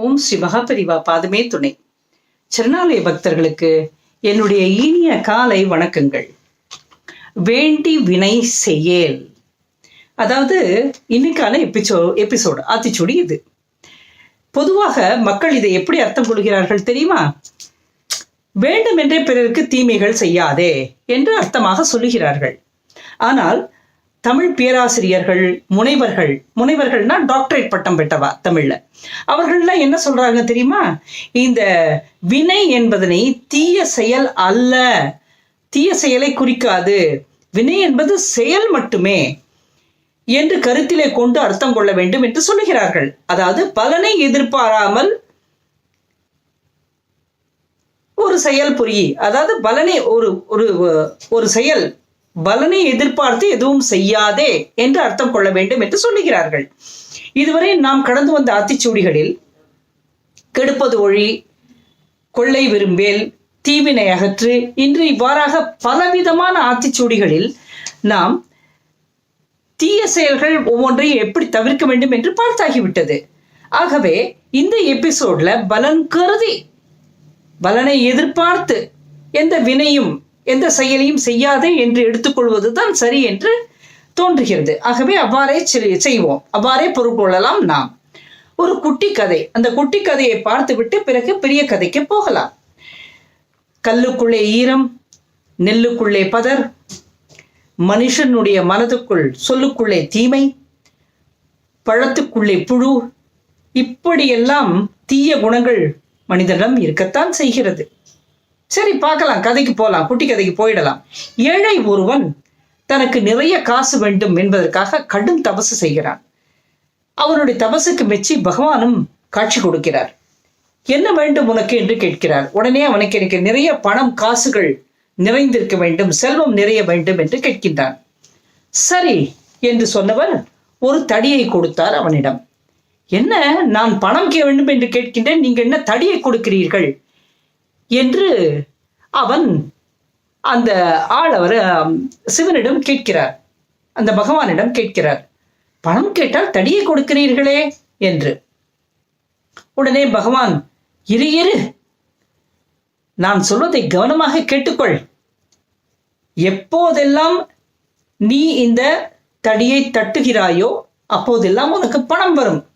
ஓம் ஸ்ரீ மகாபரிவா பாதமே துணை. சரணாலய பக்தர்களுக்கு என்னுடைய இனிய காலை வணக்கங்கள். வேண்டி வினை செயல் அதாவது இன்னைக்கான எபிசோ எபிசோடு ஆத்திச்சூடி இது. பொதுவாக மக்கள் இதை எப்படி அர்த்தம் கொள்கிறார்கள் தெரியுமா? வேண்டும் என்றே பிறருக்கு தீமைகள் செய்யாதே என்று அர்த்தமாக சொல்லுகிறார்கள். ஆனால் தமிழ் பேராசிரியர்கள் முனைவர்கள் முனைவர்கள்னா டாக்டரேட் பட்டம் பெற்றவா தமிழ்ல. அவர்கள்லாம் என்ன சொல்றாங்க தெரியுமா? இந்த வினை என்பதனை தீய செயல் அல்ல. தீய செயலை குறிக்காது. வினை என்பது செயல் மட்டுமே என்று கருத்திலே கொண்டு அர்த்தம் கொள்ள வேண்டும் என்று சொல்லுகிறார்கள். அதாவது பலனை எதிர்பாராமல் ஒரு செயல் புரி அதாவது பலனை ஒரு ஒரு ஒரு செயல் பலனை எதிர்பார்த்து எதுவும் செய்யாதே என்று அர்த்தம் கொள்ள வேண்டும் என்று சொல்லுகிறார்கள். இதுவரை நாம் கடந்து வந்த ஆத்திச்சூடிகளில் கெடுப்பது ஒழி கொள்ளை விரும்பேல் தீவினை அகற்று இன்று இவ்வாறாக பலவிதமான ஆத்திச்சூடிகளில் நாம் தீய செயல்கள் ஒவ்வொன்றையும் எப்படி தவிர்க்க வேண்டும் என்று பார்த்தாகிவிட்டது. ஆகவே இந்த எபிசோட்ல பலன் கருதி பலனை எதிர்பார்த்து எந்த வினையும் எந்த செயலையும் செய்யாதே என்று எடுத்துக்கொள்வது தான் சரி என்று தோன்றுகிறது. ஆகவே அவ்வாறே செய்வோம். அவ்வாறே பொருட்கொள்ளலாம் நாம். ஒரு குட்டி கதை. அந்த குட்டி கதையை பார்த்துவிட்டு பிறகு பெரிய கதைக்கு போகலாம். கல்லுக்குள்ளே ஈரம் நெல்லுக்குள்ளே பதர் மனுஷனுடைய மனதுக்குள் சொல்லுக்குள்ளே தீமை பழத்துக்குள்ளே புழு இப்படியெல்லாம் தீய குணங்கள் மனிதனிடம் இருக்கத்தான் செய்கிறது. சரி பார்க்கலாம். கதைக்கு போகலாம் குட்டி கதைக்கு போயிடலாம். ஏழை ஒருவன் தனக்கு நிறைய காசு வேண்டும் என்பதற்காக கடும் தபசு செய்கிறான். அவனுடைய தபசுக்கு மெச்சி பகவானும் காட்சி கொடுக்கிறார். என்ன வேண்டும் உனக்கு என்று கேட்கிறார். உடனே அவனுக்கு எனக்கு நிறைய பணம் காசுகள் நிறைந்திருக்க வேண்டும் செல்வம் நிறைய வேண்டும் என்று கேட்கின்றான். சரி என்று சொன்னவர் ஒரு தடியை கொடுத்தார் அவனிடம். என்ன? நான் பணம் கே வேண்டும் என்று கேட்கின்றேன். நீங்கள் என்ன தடியை கொடுக்கிறீர்கள்? என்று அவன் அந்த ஆள் அவர் சிவனிடம் கேட்கிறார். அந்த பகவானிடம் கேட்கிறார். பணம் கேட்டால் தடியை கொடுக்கிறீர்களே என்று. உடனே பகவான் இரு இரு. நான் சொல்வதை கவனமாக கேட்டுக்கொள். எப்போதெல்லாம் நீ இந்த தடியை தட்டுகிறாயோ அப்போதெல்லாம் உனக்கு பணம் வரும்.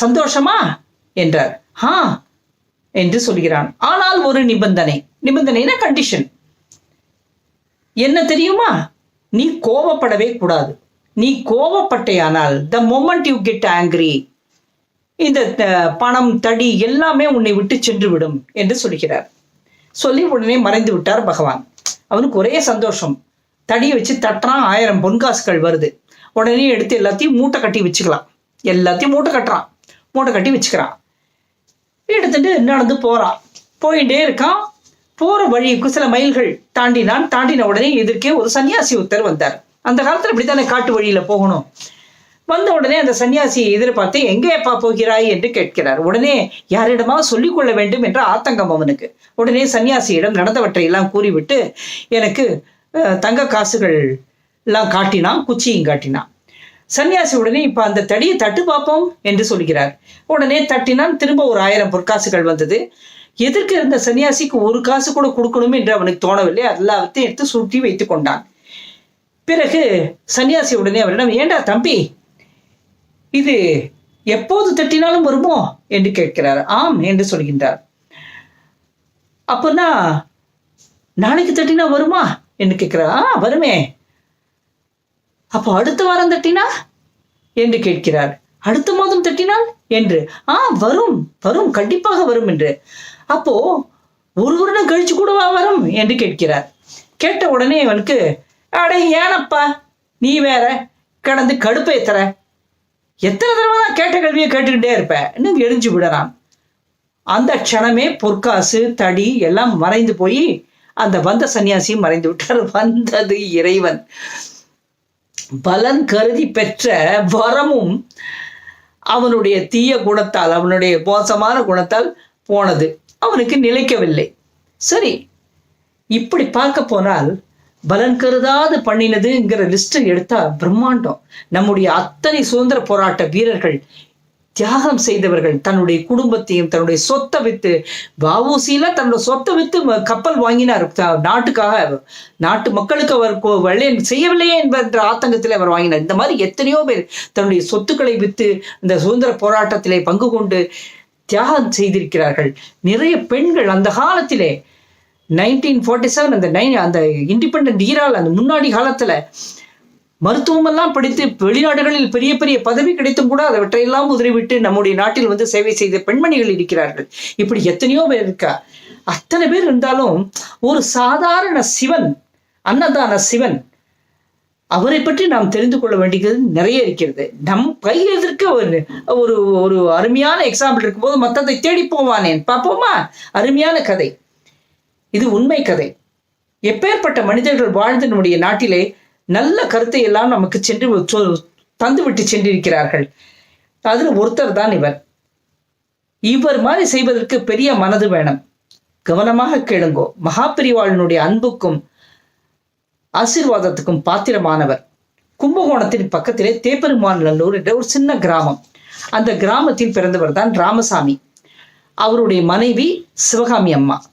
சந்தோஷமா? என்றார். ஹா என்று சொல்கிறான். ஆனால் ஒரு நிபந்தனை. நிபந்தனைனா கண்டிஷன் என்ன தெரியுமா? நீ கோவப்படவே கூடாது. நீ கோவப்பட்டையானால் the moment you get angry இந்த பணம் தடி எல்லாமே உன்னை விட்டு சென்று விடும் என்று சொல்கிறார். சொல்லி உடனே மறைந்து விட்டார் பகவான். அவனுக்கு ஒரே சந்தோஷம். தடியை வச்சு தட்டுறான் ஆயிரம் பொன்காசுகள் வருது. உடனே எடுத்து எல்லாத்தையும் மூட்டை கட்டி வச்சுக்கலாம். எல்லாத்தையும் மூட்டை கட்டுறான். மூட்டை கட்டி வச்சுக்கிறான். எடுத்துட்டு நடந்து போறான் போயிட்டே இருக்கான். போற வழிக்கு சில மைல்கள் தாண்டினான். தாண்டின உடனே எதிர்க்கே ஒரு சன்னியாசி ஒருத்தர் வந்தார். அந்த காலத்துல இப்படித்தானே காட்டு வழியில போகணும்? வந்த உடனே அந்த சன்னியாசியை எதிர்பார்த்து எங்கேப்பா போகிறாய்? என்று கேட்கிறார். உடனே யாரிடமா சொல்லிக் கொள்ள வேண்டும் என்ற ஆத்தங்கம் அவனுக்கு. உடனே சன்னியாசியிடம் நடந்தவற்றை எல்லாம் கூறிவிட்டு எனக்கு தங்க காசுகள் எல்லாம் காட்டினான் குச்சியும் காட்டினான். சன்னியாசி உடனே இப்ப அந்த தடியை தட்டு பார்ப்போம் என்று சொல்கிறார். உடனே தட்டினான் திரும்ப ஒரு ஆயிரம் பொற்காசுகள் வந்தது. எதிர்க்க இருந்த சன்னியாசிக்கு ஒரு காசு கூட கொடுக்கணும் என்று அவனுக்கு தோணவில்லை. எல்லாத்தையும் எடுத்து சுட்டி வைத்துக் கொண்டான். பிறகு சன்னியாசி உடனே அவரிடம் ஏண்டா தம்பி இது எப்போது தட்டினாலும் வருமோ? என்று கேட்கிறார். ஆம் என்று சொல்கின்றார். அப்போனா நாளைக்கு தட்டினா வருமா? என்று கேட்கிறார். ஆ வருமே. அப்போ அடுத்த வாரம் தட்டினா? என்று கேட்கிறார். அடுத்த மாதம் தட்டினால்? என்று. ஆ வரும். வரும். கண்டிப்பாக வரும் என்று. அப்போ ஒரு வருடம் கழிச்சு கூடவா வரும்? என்று கேட்கிறார். கேட்ட உடனே அவனுக்கு அடே ஏனப்பா? நீ வேற. கடந்து கடுப்பேத்துற எத்தனை தடவை தான் கேட்ட கல்வியை கேட்டுக்கிட்டே இருப்பேன் இன்னும் எரிஞ்சு விடறான். அந்த க்ஷணமே பொற்காசு தடி எல்லாம் மறைந்து போய் அந்த வந்த சன்னியாசியும் மறைந்து விட்டார். வந்தது இறைவன். பலன் கருதி பெற்ற வரமும் அவனுடைய தீய குணத்தால் அவனுடைய மோசமான குணத்தால் போனது. அவனுக்கு நிலைக்கவில்லை. சரி இப்படி பார்க்க போனால் பலன் கருதாது பண்ணினதுங்கிற லிஸ்ட் எடுத்தா பிரம்மாண்டம். நம்முடைய அத்தனை சுதந்திர போராட்ட வீரர்கள் தியாகம் செய்தவர்கள் தன்னுடைய குடும்பத்தையும் தன்னுடைய சொத்தை வித்து வவுசியில தன்னோட சொத்தை வித்து கப்பல் வாங்கினார். நாட்டுக்காக நாட்டு மக்களுக்கு அவர் கொ- வெள்ளையன் செய்யவில்லையே என்ற ஆத்தங்கத்தில் அவர் வாங்கினார். இந்த மாதிரி எத்தனையோ பேர் தன்னுடைய சொத்துக்களை வித்து இந்த சுதந்திர போராட்டத்திலே பங்கு கொண்டு தியாகம் செய்திருக்கிறார்கள். நிறைய பெண்கள் அந்த காலத்திலே நைன்டீன் ஃபார்ட்டி செவன் அந்த நைன் அந்த இண்டிபெண்ட் ஈரால் அந்த முன்னாடி காலத்துல மருத்துவமெல்லாம் படித்து வெளிநாடுகளில் பெரிய பெரிய பதவி கிடைத்தும் கூட அவற்றையெல்லாம் உதறிவிட்டு நம்முடைய நாட்டில் வந்து சேவை செய்த பெண்மணிகள் இருக்கிறார்கள். இப்படி எத்தனையோ பேர் இருக்கா? அத்தனை பேர் இருந்தாலும் ஒரு சாதாரண சிவன் அன்னதான சிவன் அவரை பற்றி நாம் தெரிந்து கொள்ள வேண்டியது நிறைய இருக்கிறது. நம் கையில் எதிர்க்க ஒரு ஒரு ஒரு அருமையான எக்ஸாம்பிள் இருக்கும்போது மற்றதை தேடி போவானேன் பார்ப்போமா? அருமையான கதை. இது உண்மை கதை. எப்பேற்பட்ட மனிதர்கள் வாழ்ந்து நம்முடைய நாட்டிலே நல்ல கருத்தை எல்லாம் நமக்கு சென்று தந்துவிட்டு சென்றிருக்கிறார்கள். அதில் ஒருத்தர் தான் இவர். இவர் மாதிரி செய்வதற்கு பெரிய மனது வேணும். கவனமாக கேளுங்கோ. மகாபிரிவாளனுடைய அன்புக்கும் ஆசீர்வாதத்துக்கும் பாத்திரமானவர். கும்பகோணத்தின் பக்கத்திலே தேப்பெருமாநல்லூர் என்ற ஒரு சின்ன கிராமம். அந்த கிராமத்தில் பிறந்தவர் தான் ராமசாமி. அவருடைய மனைவி சிவகாமி அம்மா.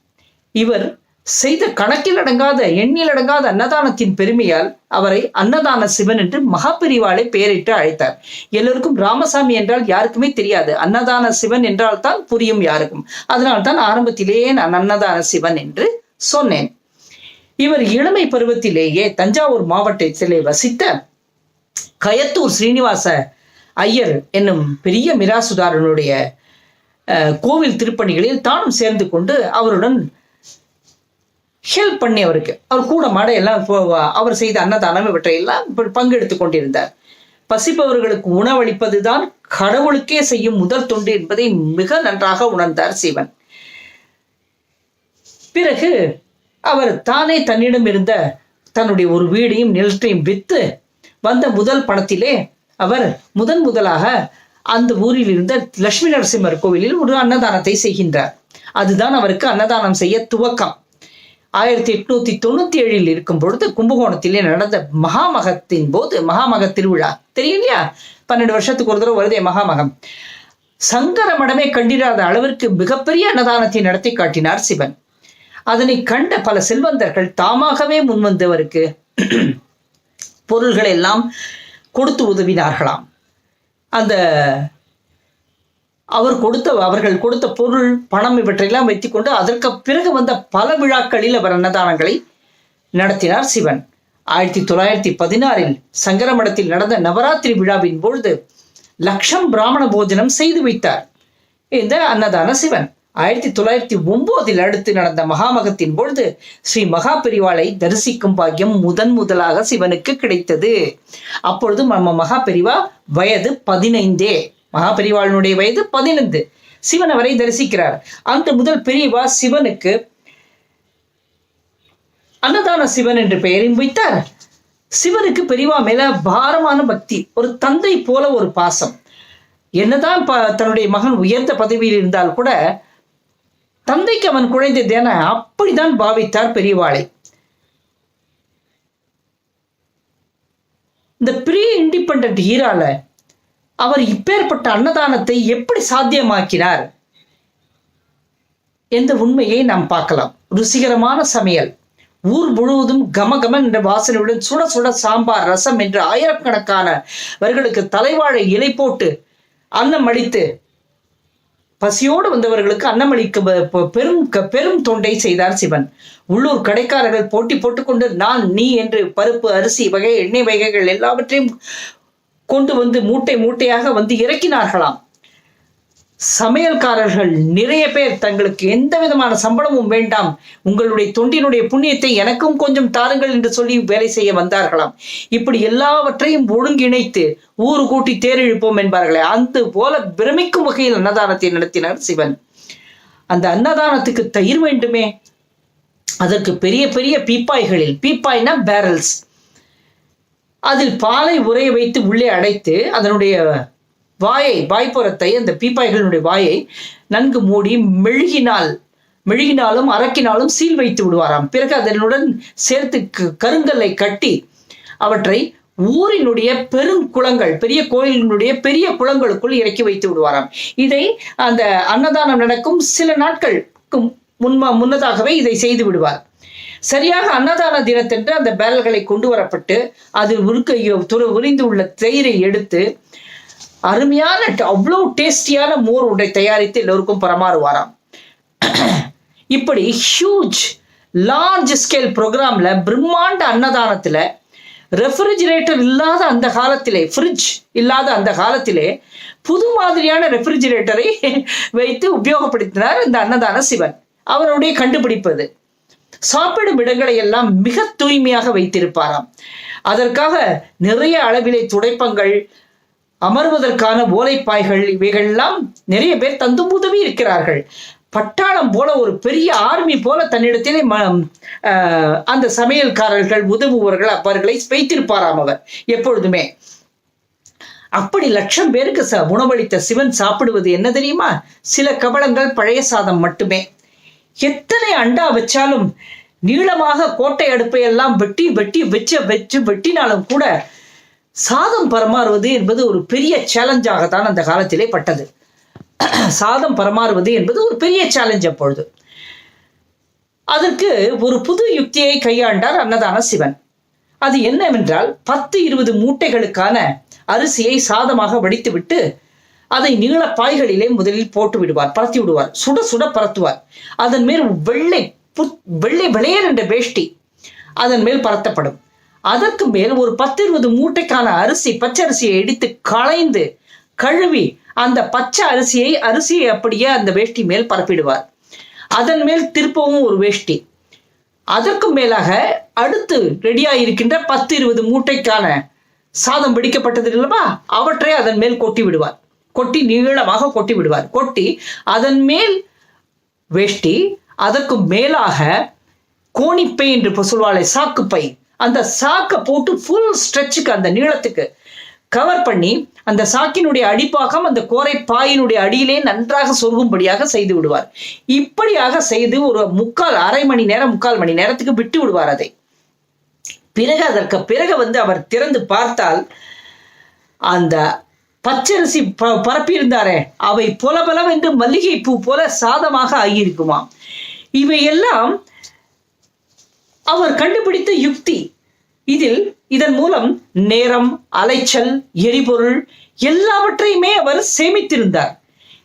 இவர் செய்த கணக்கில் அடங்காத எண்ணில் அடங்காத அன்னதானத்தின் பெருமையால் அவரை அன்னதான சிவன் என்று மகாபிரிவாளை பெயரிட்டு அழைத்தார். எல்லோருக்கும் ராமசாமி என்றால் யாருக்குமே தெரியாது. அன்னதான சிவன் என்றால் தான் புரியும் யாருக்கும். அதனால் தான் ஆரம்பத்திலேயே நான் அன்னதான சிவன் என்று சொன்னேன். இவர் இளமை பருவத்திலேயே தஞ்சாவூர் மாவட்டத்திலே வசித்த கயத்தூர் ஸ்ரீனிவாச ஐயர் என்னும் பெரிய மிராசுதாரனுடைய அஹ், கோவில் திருப்பணிகளில் தானும் சேர்ந்து கொண்டு அவருடன் ஹெல்ப் பண்ணி அவருக்கு அவர் கூட மாட எல்லாம் அவர் செய்த அன்னதானம் இவற்றையெல்லாம் எல்லாம் பங்கெடுத்து கொண்டிருந்தார். பசிப்பவர்களுக்கு உணவளிப்பது தான் கடவுளுக்கே செய்யும் முதல் தொண்டு என்பதை மிக நன்றாக உணர்ந்தார் சிவன். பிறகு அவர் தானே தன்னிடம் இருந்த தன்னுடைய ஒரு வீடையும் நிலத்தையும் வித்து வந்த முதல் பணத்திலே அவர் முதன் முதலாக அந்த ஊரில் இருந்த லட்சுமி நரசிம்மர் கோவிலில் ஒரு அன்னதானத்தை செய்கின்றார். அதுதான் அவருக்கு அன்னதானம் செய்ய துவக்கம். ஆயிரத்தி எட்நூத்தி தொண்ணூத்தி ஏழில் இருக்கும் பொழுது கும்பகோணத்திலே நடந்த மகாமகத்தின் போது மகாமக திருவிழா. தெரியும் இல்லையா பன்னெண்டு வருஷத்துக்கு ஒரு தடவை வருதே மகாமகம். சங்கர மடமே கண்டிராத அளவிற்கு மிகப்பெரிய அன்னதானத்தை நடத்தி காட்டினார் சிவன். அதனை கண்ட பல செல்வந்தர்கள் தாமாகவே முன்வந்தவருக்கு பொருள்களை எல்லாம் கொடுத்து உதவினார்களாம். அந்த அவர் கொடுத்த அவர்கள் கொடுத்த பொருள் பணம் இவற்றையெல்லாம் வைத்துக்கொண்டு அதற்கு பிறகு வந்த பல விழாக்களில் அவர் அன்னதானங்களை நடத்தினார் சிவன். ஆயிரத்தி தொள்ளாயிரத்தி பதினாறில் சங்கரமடத்தில் நடந்த நவராத்திரி விழாவின் பொழுது லட்சம் பிராமண போஜனம் செய்து வைத்தார். இந்த அன்னதான சிவன். ஆயிரத்தி தொள்ளாயிரத்தி ஒன்பதில் அடுத்து நடந்த மகாமகத்தின் பொழுது ஸ்ரீ மகா பெரிவாளை தரிசிக்கும் பாக்கியம் முதன் முதலாக சிவனுக்கு கிடைத்தது. அப்பொழுது நம்ம மகா பெரிவா வயது பதினைந்தே. மகாபெரிவாளனுடைய வயது பதினைந்து. சிவன் அவரை தரிசிக்கிறார். அந்த முதல் பெரியவா சிவனுக்கு அன்னதான சிவன் என்று பெயரையும் வைத்தார். சிவனுக்கு பெரியவா மேல பாரமான பக்தி ஒரு தந்தை போல ஒரு பாசம். என்னதான் தன்னுடைய மகன் உயர்ந்த பதவியில் இருந்தால் கூட தந்தைக்கு அவன் குழந்தை என அப்படிதான் பாவித்தார் பெரியவாளை. இந்த ப்ரீ இண்டிபெண்ட் ஈரால அவர் இப்பேற்பட்ட அன்னதானத்தை எப்படி சாத்தியமாக்கினார்? என்ற உண்மையை நாம் பார்க்கலாம். ருசிகரமான சமையல். ஊர் முழுவதும் கமகமன் என்ற வாசனையுடன் சுட சுட சாம்பார் ரசம் என்று ஆயிரக்கணக்கானவர்களுக்கு தலைவாழை இலை போட்டு அன்னம் அளித்து பசியோடு வந்தவர்களுக்கு அன்னமளிக்க பெரும் பெரும் தொண்டை செய்தார் சிவன். உள்ளூர் கடைக்காரர்கள் போட்டி போட்டுக்கொண்டு நான் நீ என்று பருப்பு அரிசி வகை எண்ணெய் வகைகள் எல்லாவற்றையும் கொண்டு வந்து மூட்டை மூட்டையாக வந்து இறக்கினார்களாம். சமையல்காரர்கள் நிறைய பேர் தங்களுக்கு எந்த விதமான சம்பளமும் வேண்டாம். உங்களுடைய தொண்டினுடைய புண்ணியத்தை எனக்கும் கொஞ்சம் தாருங்கள் என்று சொல்லி வேலை செய்ய வந்தார்களாம். இப்படி எல்லாவற்றையும் ஒழுங்கிணைத்து ஊர் கூட்டி தேரிழுப்போம் என்பார்களே அந்த போல பிரமிக்கும் வகையில் அன்னதானத்தை நடத்தினார் சிவன். அந்த அன்னதானத்துக்கு தயிர் வேண்டுமே? அதற்கு பெரிய பெரிய பீப்பாய்களில் பீப்பாய்னா பேரல்ஸ் அதில் பாலை உரைய வைத்து உள்ளே அடைத்து அதனுடைய வாயை வாய்ப்புறத்தை அந்த பீப்பாய்களினுடைய வாயை நன்கு மூடி மெழுகினால் மெழுகினாலும் அரக்கினாலும் சீல் வைத்து விடுவாராம். பிறகு அதனுடன் சேர்த்து க- கருங்கல்லை கட்டி அவற்றை ஊரினுடைய பெருங்குளங்கள் பெரிய கோயிலினுடைய பெரிய குளங்களுக்குள் இறக்கி வைத்து விடுவாராம். இதை அந்த அன்னதானம் நடக்கும் சில நாட்களுக்கு முன்ம முன்னதாகவே இதை செய்து விடுவார். சரியாக அன்னதான தினத்தென்று அந்த பேரல்களை கொண்டு வரப்பட்டு அது உருக்க துரு உறிந்து உள்ள தயிரை எடுத்து அருமையான அவ்வளோ டேஸ்டியான மோர் ஒன்றை தயாரித்து எல்லோருக்கும் பரமாறுவாராம். இப்படி ஹியூஜ் லார்ஜ் ஸ்கேல் ப்ரோக்ராமில் பிரம்மாண்ட அன்னதானத்தில் ரெஃப்ரிஜிரேட்டர் இல்லாத அந்த காலத்திலே ஃப்ரிட்ஜ் இல்லாத அந்த காலத்திலே புது மாதிரியான ரெஃப்ரிஜிரேட்டரை வைத்து உபயோகப்படுத்தினார் இந்த அன்னதான சிவன். அவருடைய கண்டுபிடிப்பது சாப்பிடும் இடங்களை எல்லாம் மிக தூய்மையாக வைத்திருப்பாராம். அதற்காக நிறைய அளவிலே துடைப்பங்கள் அமர்வதற்கான ஓலைப்பாய்கள் இவைகள்லாம் நிறைய பேர் தந்தும் உதவி இருக்கிறார்கள். பட்டாளம் போல ஒரு பெரிய ஆர்மி போல தன்னிடத்திலே அந்த சமையல்காரர்கள் உதவுபவர்கள் அவர்களை வைத்திருப்பாராம் அவர் எப்பொழுதுமே. அப்படி லட்சம் பேருக்கு ச உணவளித்த சிவன் சாப்பிடுவது என்ன தெரியுமா? சில கபலங்கள் பழைய சாதம் மட்டுமே. எத்தனை அண்டா வச்சாலும் நீளமாக கோட்டை அடுப்பையெல்லாம் வெட்டி வெட்டி வச்ச வச்சு வெட்டினாலும் கூட சாதம் பரமாறுவது என்பது ஒரு பெரிய சேலஞ்சாகத்தான் அந்த காலத்திலே பட்டது. சாதம் பரமாறுவது என்பது ஒரு பெரிய சேலஞ்ச் அப்பொழுது. அதற்கு ஒரு புது யுக்தியை கையாண்டார் அன்னதான சிவன். அது என்னவென்றால் பத்து இருபது மூட்டைகளுக்கான அரிசியை சாதமாக வடித்துவிட்டு அதை நீள பாய்களிலே முதலில் போட்டு விடுவார் பரத்தி விடுவார் சுட சுட பரத்துவார். அதன் மேல் வெள்ளை வெள்ளை விளையர் என்ற வேஷ்டி அதன் மேல் பரத்தப்படும். அதற்கு மேல் ஒரு பத்து இருபது மூட்டைக்கான அரிசி பச்சை அரிசியை எடுத்து களைந்து கழுவி அந்த பச்சை அரிசியை அரிசியை அப்படியே அந்த வேஷ்டி மேல் பரப்பிடுவார். அதன் மேல் திருப்பவும் ஒரு வேஷ்டி. அதற்கு மேலாக அடுத்து ரெடியாக இருக்கின்ற பத்து இருபது மூட்டைக்கான சாதம் பிடிக்கப்பட்டது இல்லவா அவற்றை அதன் மேல் கொட்டி விடுவார். கொட்டி நீளமாக கொட்டி விடுவார். கொட்டி அதன் மேல் வேஷ்டி அதற்கு மேலாக கோணிப்பை என்று சொல்வாளை சாக்குப்பை. அந்த சாக்கை போட்டு ஃபுல் ஸ்ட்ரெச்சுக்கு அந்த நீளத்துக்கு கவர் பண்ணி அந்த சாக்கினுடைய அடிப்பாகம் அந்த கோரை பாயினுடைய அடியிலே நன்றாக சொருகும்படியாக செய்து விடுவார். இப்படியாக செய்து ஒரு முக்கால் அரை மணி நேரம் முக்கால் மணி நேரத்துக்கு விட்டு விடுவார் அதை. பிறகு அதற்கு பிறகு வந்து அவர் திறந்து பார்த்தால் அந்த பச்சரிசி ப பரப்பியிருந்தாரே. அவை புலபலம் பலவென்று மல்லிகை பூ போல சாதமாக ஆகியிருக்குமாம் இவையெல்லாம் அவர் கண்டுபிடித்த யுக்தி. இதில் இதன் மூலம் நேரம் அலைச்சல் எரிபொருள் எல்லாவற்றையுமே அவர் சேமித்திருந்தார்.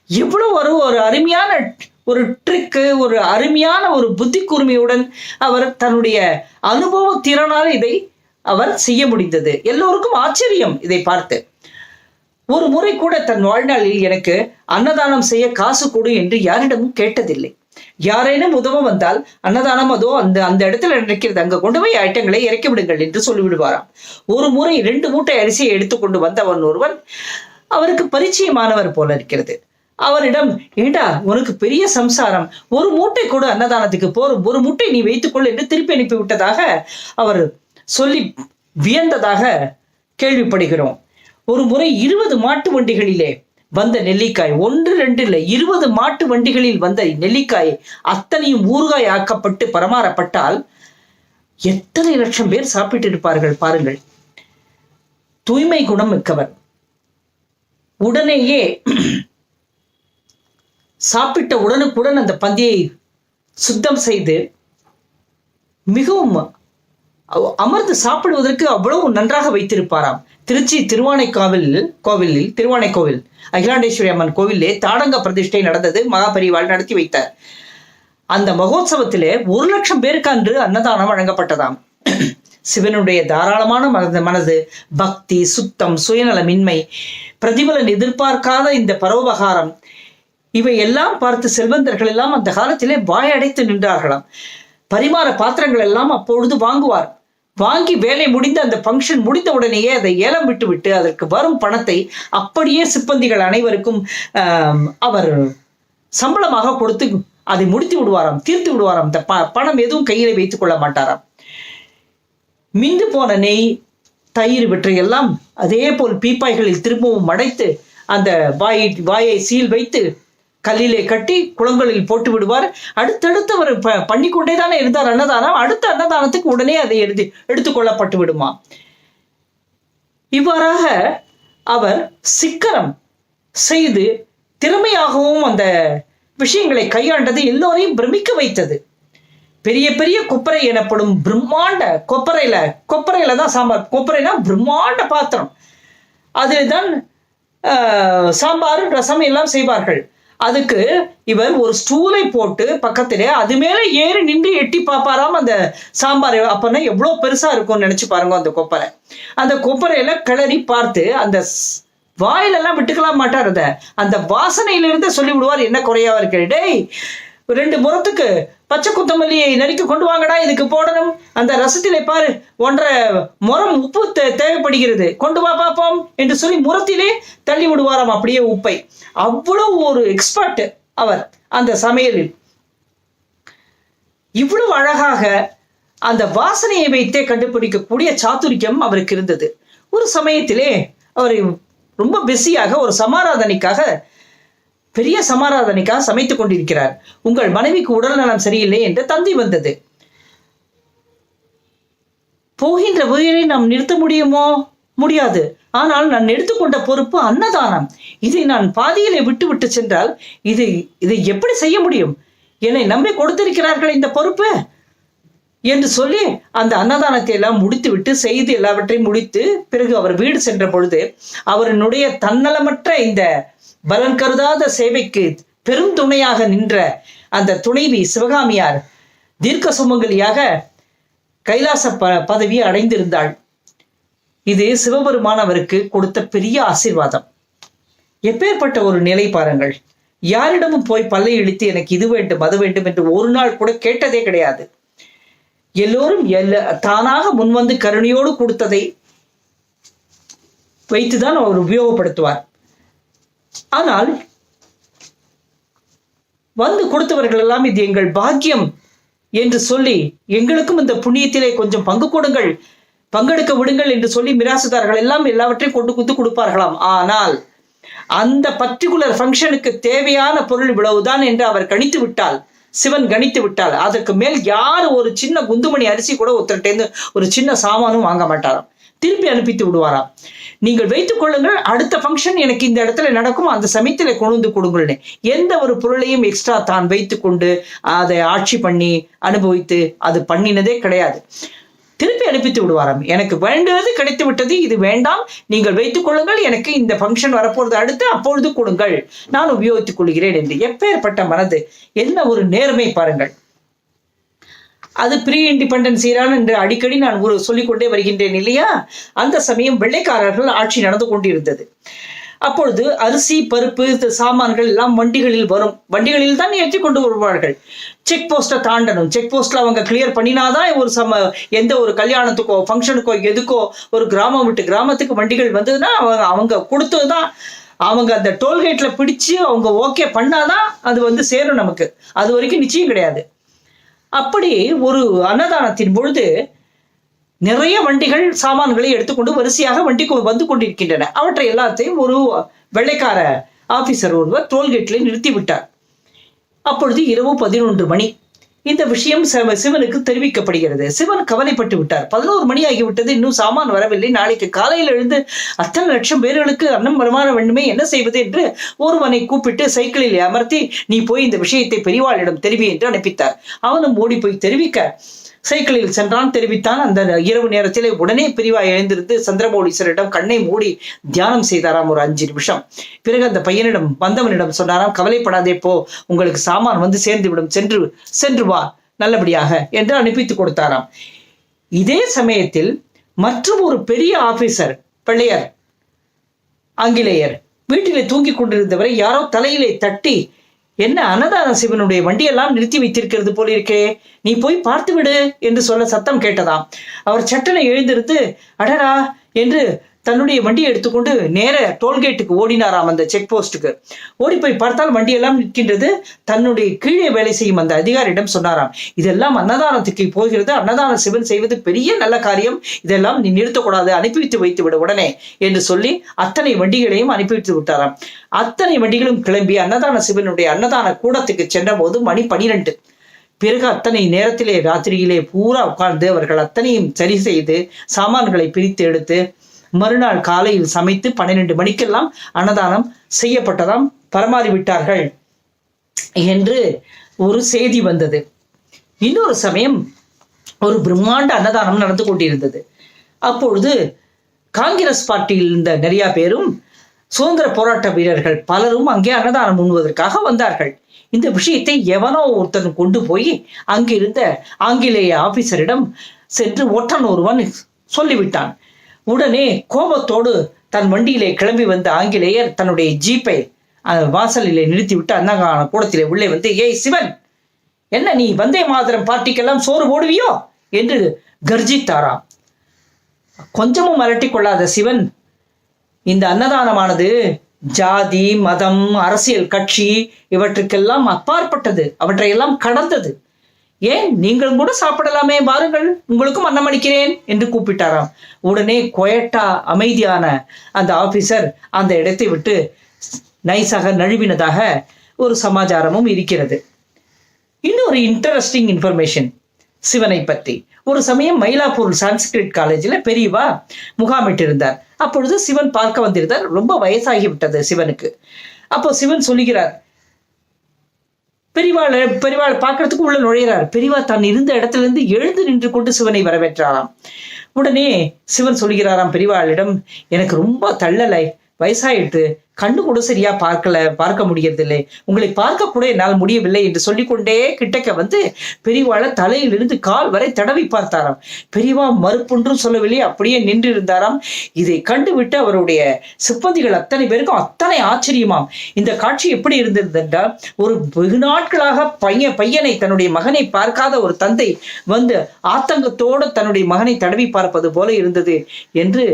எவ்வளவு ஒரு ஒரு அருமையான ஒரு ட்ரிக்கு ஒரு அருமையான ஒரு புத்தி கூர்மையுடன் அவர் தன்னுடைய அனுபவ திறனால் இதை அவர் செய்ய முடிந்தது. எல்லோருக்கும் ஆச்சரியம் இதை பார்த்து. ஒரு முறை கூட தன் வாழ்நாளில் எனக்கு அன்னதானம் செய்ய காசு கொடு என்று யாரிடமும் கேட்டதில்லை. யாரேனும் உதவ வந்தால் அன்னதானம் அதோ அந்த அந்த இடத்துல நினைக்கிறது அங்க கொண்டு போய் ஐட்டங்களை இறக்கி விடுங்கள் என்று சொல்லிவிடுவாராம். ஒரு முறை ரெண்டு மூட்டை அரிசியை எடுத்துக்கொண்டு வந்தவன் ஒருவன் அவருக்கு பரிச்சயமானவர் போல இருக்கிறது. அவரிடம் ஏண்டா உனக்கு பெரிய சம்சாரம். ஒரு மூட்டை கூட அன்னதானத்துக்கு போரும் ஒரு மூட்டை நீ வைத்துக்கொள் என்று திருப்பி அனுப்பி விட்டதாக அவர் சொல்லி வியந்ததாக கேள்விப்படுகிறோம். ஒரு முறை இருபது மாட்டு வண்டிகளிலே வந்த நெல்லிக்காய். ஒன்று ரெண்டு இல்லை இருபது மாட்டு வண்டிகளில் வந்த நெல்லிக்காய் அத்தனையும் ஊறுகாய் ஆக்கப்பட்டு பரமாறப்பட்டால் எத்தனை லட்சம் பேர் சாப்பிட்டு இருப்பார்கள் பாருங்கள். தூய்மை குணம் மிக்கவர் உடனேயே சாப்பிட்ட உடனுக்குடன் அந்த பந்தியை சுத்தம் செய்து மிகவும் அமர்ந்து சாப்பிடுவதற்கு அவ்வளவு நன்றாக வைத்திருப்பாராம். திருச்சி திருவானைக்காவில் கோவிலில் திருவானை கோவில் அகிலாண்டேஸ்வரி அம்மன் கோவிலே தாடங்க பிரதிஷ்டை நடந்தது மகாபரிவால் நடத்தி வைத்தார். அந்த மகோத்சவத்திலே ஒரு லட்சம் பேருக்கு அன்று அன்னதானம் வழங்கப்பட்டதாம். சிவனுடைய தாராளமான மனது மனது பக்தி சுத்தம் சுயநலமின்மை பிரதிபலன் எதிர்பார்க்காத இந்த பரோபகாரம் இவை எல்லாம் பார்த்து செல்வந்தர்கள் எல்லாம் அந்த காலத்திலே வாயடைத்து நின்றார்களாம். பரிமாற பாத்திரங்கள் எல்லாம் அப்பொழுது வாங்குவார். வாங்கி வேலை முடிந்து அந்த ஃபங்க்ஷன் முடிந்த உடனேயே அதை ஏலம் விட்டு விட்டு அதற்கு வரும் பணத்தை அப்படியே சிப்பந்திகள் அனைவருக்கும் அவர் சம்பளமாக கொடுத்து அதை முடித்து விடுவாராம் தீர்த்து விடுவாராம். இந்த பணம் எதுவும் கையில வைத்துக் கொள்ள மாட்டாராம். மிந்து போன நெய் தயிர் இவற்றையெல்லாம் அதே போல் பீப்பாய்களில் திரும்பவும் அடைத்து அந்த வாயை வாயை சீல் வைத்து கல்லிலே கட்டி குளங்களில் போட்டு விடுவார். அடுத்தடுத்து அவர் ப பண்ணிக்கொண்டே தானே இருந்தார். அன்னதானம் அடுத்த அன்னதானத்துக்கு உடனே அதை எழுதி எடுத்துக்கொள்ளப்பட்டு விடுமா? இவ்வாறாக அவர் சிக்கனம் செய்து திறமையாகவும் அந்த விஷயங்களை கையாண்டது எல்லோரையும் பிரமிக்க வைத்தது. பெரிய பெரிய கொப்பரை எனப்படும் பிரம்மாண்ட கொப்பரையில கொப்பரையில தான் சாம்பார் கொப்பரைனா பிரம்மாண்ட பாத்திரம். அதில் தான் ஆஹ், சாம்பார் ரசம் எல்லாம் செய்வார்கள். அதுக்கு இவர் ஒரு ஸ்டூலை போட்டு பக்கத்திலே அது மேல ஏறி நின்று எட்டி பார்ப்பாராம் அந்த சாம்பார். அப்பனா எவ்வளவு பெருசா இருக்கும்னு நினைச்சு பாருங்க அந்த கொப்பரை. அந்த கொப்பரையில கிளறி பார்த்து அந்த வாயிலெல்லாம் விட்டுக்கலாம் மாட்டார் அத. அந்த வாசனையிலிருந்து சொல்லி விடுவார் என்ன குறையாவா இருக்கு? டேய் ரெண்டு முறத்துக்கு பச்சை கொத்தமல்லியை நறுக்கி கொண்டு வாங்கடா இதுக்கு போடணும். அந்த ரசத்திலே பாரு ஒன்றரை முறம் உப்பு தே- தேவைப்படுகிறது. கொண்டு வா பார்ப்போம் என்று சொல்லி முறத்திலே தள்ளி விடுவாராம் அப்படியே உப்பை. அவ்வளவு ஒரு எக்ஸ்பர்ட் அவர் அந்த சமையலில். இவ்வளவு அழகாக அந்த வாசனையை வைத்தே கண்டுபிடிக்கக்கூடிய சாத்துரியம் அவருக்கு இருந்தது. ஒரு சமயத்திலே அவர் ரொம்ப பிஸியாக ஒரு சமாராதனைக்காக பெரிய சமாராதனைக்காக சமைத்துக் கொண்டிருக்கிறார். உங்கள் மனைவிக்கு உடல் நலம் சரியில்லை என்று தந்தி வந்தது. போகின்ற உயிரை நாம் நிறுத்த முடியுமோ? முடியாது. ஆனால் நான் எடுத்துக்கொண்ட பொறுப்பு அன்னதானம். இதை நான் பாதியிலே விட்டு விட்டு சென்றால் இது இதை எப்படி செய்ய முடியும்? என்னை நம்பி கொடுத்திருக்கிறார்கள் இந்த பொறுப்பு? என்று சொல்லி அந்த அன்னதானத்தை எல்லாம் முடித்து விட்டு செய்து எல்லாவற்றையும் முடித்து பிறகு அவர் வீடு சென்ற பொழுது அவரினுடைய தன்னலமற்ற இந்த பலன் கருதாத சேவைக்கு பெரும் துணையாக நின்ற அந்த துணைவி சிவகாமியார் தீர்க்க சுமங்கலியாக கைலாச ப பதவியை அடைந்திருந்தாள். இது சிவபெருமான் அவருக்கு கொடுத்த பெரிய ஆசீர்வாதம். எப்பேற்பட்ட ஒரு நிலை பாருங்கள். யாரிடமும் போய் பல்லை இழுத்து எனக்கு இது வேண்டும் அது வேண்டும் என்று ஒரு நாள் கூட கேட்டதே கிடையாது. எல்லோரும் எல்ல தானாக முன்வந்து கருணையோடு கொடுத்ததை வைத்துதான் அவர் உபயோகப்படுத்துவார். ஆனால் வந்து கொடுத்தவர்கள் எல்லாம் இது எங்கள் பாக்கியம் என்று சொல்லி எங்களுக்கும் இந்த புண்ணியத்திலே கொஞ்சம் பங்கு கொடுங்கள். பங்கெடுக்க விடுங்கள் என்று சொல்லி மிராசுதார்கள் எல்லாம் எல்லாவற்றையும் கொண்டு குத்து கொடுப்பார்களாம். ஆனால் அந்த பர்டிகுலர் ஃபங்க்ஷனுக்கு தேவையான பொருள் இவ்வளவுதான் என்று அவர் கணித்து விட்டால் சிவன் கணித்து விட்டால் அதற்கு மேல் யார் ஒரு சின்ன குந்துமணி அரிசி கூட ஒருத்தர்ட்டேந்து ஒரு சின்ன சாமானும் வாங்க மாட்டாராம். திருப்பி அனுப்பித்து விடுவாராம். நீங்கள் வைத்துக் கொள்ளுங்கள் அடுத்த ஃபங்க்ஷன் எனக்கு இந்த இடத்துல நடக்கும் அந்த சமயத்தில் கொண்டு வந்து கொடுங்கள்னு. எந்த ஒரு பொருளையும் எக்ஸ்ட்ரா தான் வைத்துக்கொண்டு அதை ஆட்சி பண்ணி அனுபவித்து அது பண்ணினதே கிடையாது. திருப்பி அனுப்பித்து விடுவாராம். எனக்கு வேண்டியது கிடைத்து விட்டது இது வேண்டாம். நீங்கள் வைத்துக் கொள்ளுங்கள் எனக்கு இந்த ஃபங்க்ஷன் வரப்போறது அடுத்து அப்பொழுது கொடுங்கள். நான் உபயோகித்துக் கொள்கிறேன் என்று. எப்பேற்பட்ட மனது என்ன ஒரு நேர்மை பாருங்கள். அது ப்ரீ இண்டிபெண்டன்ஸ் ஈரான் என்று அடிக்கடி நான் ஒரு சொல்லிக்கொண்டே வருகின்றேன் இல்லையா? அந்த சமயம் வெள்ளைக்காரர்கள் ஆட்சி நடந்து கொண்டிருந்தது. அப்பொழுது அரிசி பருப்பு இந்த சாமான்கள் எல்லாம் வண்டிகளில் வரும். வண்டிகளில் தான் ஏற்றி கொண்டு வருவார்கள். செக் போஸ்ட்டை தாண்டணும். செக் போஸ்ட்ல அவங்க கிளியர் பண்ணினாதான் ஒரு சம எந்த ஒரு கல்யாணத்துக்கோ ஃபங்க்ஷனுக்கோ எதுக்கோ ஒரு கிராமம் விட்டு கிராமத்துக்கு வண்டிகள் வந்ததுன்னா அவங்க அவங்க கொடுத்ததுதான். அவங்க அந்த டோல்கேட்ல பிடிச்சு அவங்க ஓகே பண்ணாதான் அது வந்து சேரும் நமக்கு. அது வரைக்கும் நிச்சயம் கிடையாது. அப்படி ஒரு அன்னதானத்தின் பொழுது நிறைய வண்டிகள் சாமான்களை எடுத்துக்கொண்டு வரிசையாக வண்டி வந்து கொண்டிருக்கின்றன. அவற்றை எல்லாத்தையும் ஒரு வெள்ளைக்கார ஆபீசர் ஒருவர் டோல்கேட்டில் நிறுத்தி விட்டார். அப்பொழுது இரவு பதினொன்று மணி. இந்த விஷயம் சிவ- சிவனுக்கு தெரிவிக்கப்படுகிறது. சிவன் கவலைப்பட்டு விட்டார். பதினோரு மணி ஆகிவிட்டது. இன்னும் சாமான் வரவில்லை. நாளைக்கு காலையில் எழுந்து அத்தனை லட்சம் பேர்களுக்கு அன்னம் வருமான வேண்டுமே என்ன செய்வது என்று ஒருவனை கூப்பிட்டு சைக்கிளில் அமர்த்தி நீ போய் இந்த விஷயத்தை பெரியவாளிடம் தெரிவி என்று அனுப்பித்தார். அவனும் ஓடி போய் தெரிவிக்க சைக்கிளில் சென்றான். தெரிவித்தான் அந்த இரவு நேரத்திலே உடனே பிரிவா எழுந்திருந்து சந்திரமௌலீஸ்வரிடம் கண்ணை மூடி தியானம் செய்தாராம் ஒரு அஞ்சு நிமிஷம். பிறகு அந்த பையனிடம் வந்தவனிடம் சொன்னாராம் கவலைப்படாதே போ உங்களுக்கு சாமான் வந்து சேர்ந்து விடும் சென்று சென்று வா நல்லபடியாக என்று அனுப்பித்து கொடுத்தாராம். இதே சமயத்தில் மற்றும் ஒரு பெரிய ஆபீசர் பிள்ளையர் ஆங்கிலேயர் வீட்டிலே தூங்கிக் கொண்டிருந்தவரை யாரோ தலையிலே தட்டி என்ன அன்னதான சிவனுடைய வண்டியெல்லாம் நிறுத்தி வைத்திருக்கிறது போல இருக்கே? நீ போய் பார்த்து விடு என்று சொல்ல சத்தம் கேட்டதாம். அவர் சட்டனை எழுந்திருந்து அடரா என்று தன்னுடைய வண்டியை எடுத்துக்கொண்டு நேர டோல்கேட்டுக்கு ஓடினாராம் அந்த செக் போஸ்ட்டுக்கு ஓடி போய் பார்த்தால் வண்டியெல்லாம் நிற்கின்றது. தன்னுடைய கீழே வேலை செய்யும் அந்த அதிகாரியிடம் சொன்னாராம். இதெல்லாம் அன்னதானத்துக்கு போகிறது. அன்னதான சிவன் செய்வது பெரிய நல்ல காரியம். இதெல்லாம் நீ நிறுத்தக்கூடாது. அனுப்பி வைத்து வைத்து உடனே என்று சொல்லி அத்தனை வண்டிகளையும் அனுப்பி வைத்து விட்டாராம். அத்தனை வண்டிகளும் கிளம்பி அன்னதான சிவனுடைய அன்னதான கூடத்துக்கு சென்றபோது மணி பனிரெண்டு. பிறகு அத்தனை நேரத்திலே ராத்திரியிலே பூரா உட்கார்ந்து அவர்கள் அத்தனையும் சரி செய்து சாமான்களை பிரித்து எடுத்து மறுநாள் காலையில் சமைத்து பன்னிரண்டு மணிக்கெல்லாம் அன்னதானம் செய்யப்பட்டதாம். பரமாறி விட்டார்கள். என்று ஒரு செய்தி வந்தது. இன்னொரு சமயம் ஒரு பிரம்மாண்ட அன்னதானம் நடந்து கொண்டிருந்தது. அப்பொழுது காங்கிரஸ் பார்ட்டியில் இருந்த நிறைய பேரும் சுதந்திர போராட்ட வீரர்கள் பலரும் அங்கே அன்னதானம் உண்ணுவதற்காக வந்தார்கள். இந்த விஷயத்தை எவனோ ஒருத்தன் கொண்டு போய் அங்கிருந்த ஆங்கிலேய ஆபீசரிடம் சென்று ஒற்றன் ஒருவன் சொல்லிவிட்டான். உடனே கோபத்தோடு தன் வண்டியிலே கிளம்பி வந்த ஆங்கிலேயர் தன்னுடைய ஜீப்பை அஹ், வாசலிலே நிறுத்திவிட்டு அன்னதான கூடத்திலே உள்ளே வந்து ஏய் சிவன் என்ன நீ வந்தே மாதரம் பார்ட்டிக்கெல்லாம் சோறு போடுவியோ? என்று கர்ஜித்தாராம் கொஞ்சமும் அலட்டிக் கொள்ளாத சிவன் இந்த அன்னதானமானது ஜாதி மதம் அரசியல் கட்சி இவற்றுக்கெல்லாம் அப்பாற்பட்டது. அவற்றையெல்லாம் கடந்தது. ஏன் நீங்களும் கூட சாப்பிடலாமே? வாருங்கள் உங்களுக்கும் அன்னம் அளிக்கிறேன் என்று கூப்பிட்டாராம். உடனே கொயட்டா அமைதியான அந்த ஆபீசர் அந்த இடத்தை விட்டு நைஸாக நழுவினதாக ஒரு சமாச்சாரமும் இருக்கிறது. இன்னொரு இன்ட்ரெஸ்டிங் இன்ஃபர்மேஷன் சிவனை பற்றி ஒரு சமயம் மயிலாப்பூர் சான்ஸ்கிரிட் காலேஜில் பெரியவா முகாமிட்டிருந்தார் அப்பொழுது சிவன் பார்க்க வந்திருந்தார். ரொம்ப வயசாகி விட்டது சிவனுக்கு. அப்போ சிவன் சொல்லுகிறார் பெரிவாளை பெரியவாள் பார்க்கறதுக்கு உள்ள நுழையிறார். பெரிவா தான் இருந்த இடத்துல இருந்து எழுந்து நின்று கொண்டு சிவனை வரவேற்றாராம். உடனே சிவன் சொல்கிறாராம் பெரிவாளிடம் எனக்கு ரொம்ப தள்ளலை. வயசாயிட்டு கண்ணு கூட சரியா பார்க்கல பார்க்க முடியறதில்லை. உங்களை பார்க்க கூட என்னால் முடியவில்லை என்று சொல்லிக்கொண்டே கிட்டக்க வந்து பெரியவாளை தலையிலிருந்து கால் வரை தடவி பார்த்தாராம். பெரியவா மறுப்புன்றும் சொல்லவில்லை அப்படியே நின்று இருந்தாராம் இதை கண்டுவிட்டு அவருடைய சிப்பந்திகள் அத்தனை பேருக்கும் அத்தனை ஆச்சரியமாம். இந்த காட்சி எப்படி இருந்தது என்றால் ஒரு வெகு நாட்களாக பையன் பையனை தன்னுடைய மகனை பார்க்காத ஒரு தந்தை வந்து ஆத்தங்கத்தோடு தன்னுடைய மகனை தடவி பார்ப்பது போல இருந்தது என்று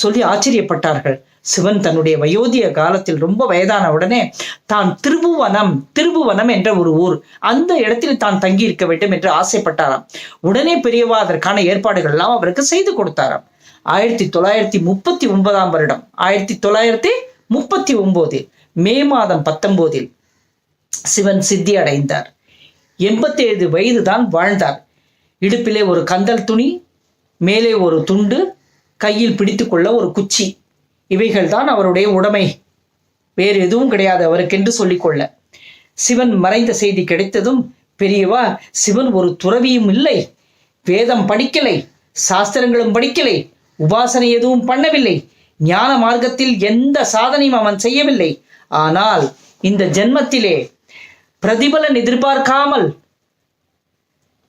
சொல்லி ஆச்சரியப்பட்டார்கள். சிவன் தன்னுடைய வயோதிய காலத்தில் ரொம்ப வயதான உடனே தான் திருபுவனம் திருபுவனம் என்ற ஒரு ஊர் அந்த இடத்தில் தான் தங்கி இருக்க வேண்டும் என்று ஆசைப்பட்டாராம். உடனே பெரியவா அதற்கான ஏற்பாடுகள் எல்லாம் அவருக்கு செய்து கொடுத்தாராம். ஆயிரத்தி தொள்ளாயிரத்தி முப்பத்தி ஒன்பதாம் வருடம் ஆயிரத்தி தொள்ளாயிரத்தி முப்பத்தி ஒன்பதில் மே மாதம் பத்தொன்பதில் சிவன் சித்தி அடைந்தார். எண்பத்தி ஏழு வயது தான் வாழ்ந்தார். இடுப்பிலே ஒரு கந்தல் துணி மேலே ஒரு துண்டு கையில் பிடித்துக்கொள்ள ஒரு குச்சி. இவைகள் தான் அவருடைய உடைமை. வேறு எதுவும் கிடையாது அவருக்கென்று சொல்லிக்கொள்ள. சிவன் மறைந்த செய்தி கிடைத்ததும் பெரியவா சிவன் ஒரு துறவியும் இல்லை. வேதம் படிக்கலை சாஸ்திரங்களும் படிக்கலை உபாசனை எதுவும் பண்ணவில்லை. ஞான மார்க்கத்தில் எந்த சாதனையும் அவன் செய்யவில்லை. ஆனால் இந்த ஜென்மத்திலே பிரதிபலன் எதிர்பார்க்காமல்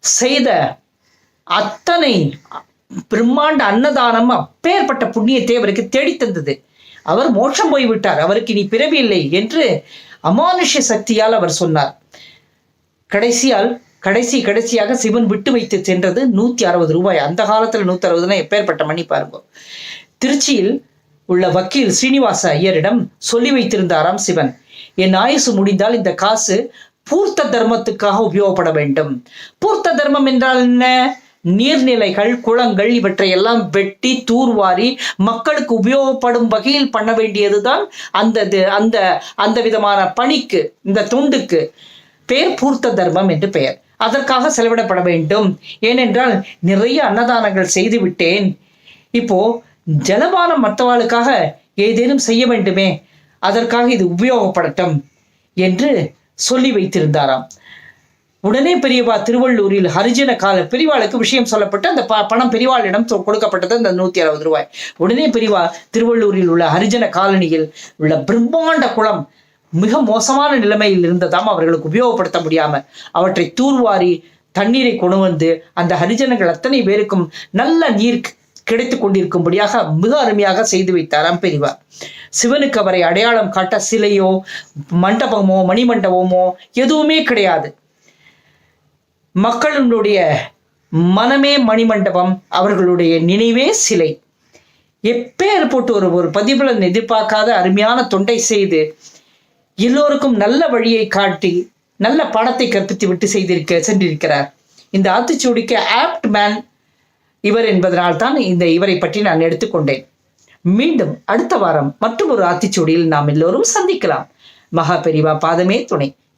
செய்த அத்தனை பிரம்மாண்ட அன்னதானம் அப்பேற்பட்ட புண்ணியத்தை அவருக்கு தேடித் தந்தது. அவர் மோட்சம் போய்விட்டார். அவருக்கு இனி பிறவி இல்லை என்று அமானுஷ்ய சக்தியால் அவர் சொன்னார். கடைசியால் கடைசி கடைசியாக சிவன் விட்டு வைத்து சென்றது நூத்தி அறுபது ரூபாய். அந்த காலத்துல நூத்தி அறுபதுனா எப்பேற்பட்ட மணி பாருங்க. திருச்சியில் உள்ள வக்கீல் ஸ்ரீனிவாச ஐயரிடம் சொல்லி வைத்திருந்தாராம் சிவன். என் ஆயுசு முடிந்தால் இந்த காசு பூர்த்த தர்மத்துக்காக உபயோகப்பட வேண்டும். பூர்த்த தர்மம் என்றால் என்ன? நீர்நிலைகள் குளங்கள் இவற்றை எல்லாம் வெட்டி தூர்வாரி மக்களுக்கு உபயோகப்படும் வகையில் பண்ண வேண்டியதுதான் அந்த அந்த அந்த விதமான பணிக்கு இந்த தொண்டுக்கு பெயர் பூர்த்த தர்மம் என்று பெயர். அதற்காக செலவிடப்பட வேண்டும். ஏனென்றால் நிறைய அன்னதானங்கள் செய்து விட்டேன் இப்போ ஜலபானம் மற்றவாளுக்காக ஏதேனும் செய்ய வேண்டுமே அதற்காக இது உபயோகப்படட்டும் என்று சொல்லி வைத்திருந்தாராம். உடனே பெரியவா திருவள்ளூரில் ஹரிஜன கால பெரியவாளுக்கு விஷயம் சொல்லப்பட்டு அந்த ப- பணம் பெரியவாளிடம் கொடுக்கப்பட்டது அந்த நூத்தி அறுபது ரூபாய். உடனே பெரியவா திருவள்ளூரில் உள்ள ஹரிஜன காலனியில் உள்ள பிரம்மாண்ட குளம் மிக மோசமான நிலைமையில் இருந்ததாம் அவர்களுக்கு உபயோகப்படுத்த முடியாம அவற்றை தூர்வாரி தண்ணீரை கொண்டு வந்து அந்த ஹரிஜனங்கள் அத்தனை பேருக்கும் நல்ல நீர் கிடைத்து கொண்டிருக்கும்படியாக மிக அருமையாக செய்து வைத்தாராம் பெரியவா. சிவனுக்கு அவரை அடையாளம் காட்ட சிலையோ மண்டபமோ மணிமண்டபமோ எதுவுமே கிடையாது. மக்களுடைய மனமே மணிமண்டபம் அவர்களுடைய நினைவே சிலை. எப்பேர் போட்டு ஒரு ஒரு பதிபலன் எதிர்பார்க்காத அருமையான தொண்டை செய்து எல்லோருக்கும் நல்ல வழியை காட்டி நல்ல பாடத்தை கற்பித்து விட்டு செய்திருக்க சென்றிருக்கிறார். இந்த ஆத்திச்சூடிக்கு ஆப்ட் மேன் இவர் என்பதனால் தான் இந்த இவரை பற்றி நான் எடுத்துக்கொண்டேன். மீண்டும் அடுத்த வாரம் மற்றும் ஒரு ஆத்திச்சூடியில் நாம் எல்லோரும் சந்திக்கலாம். மகா பெரிவா பாதமே துணை.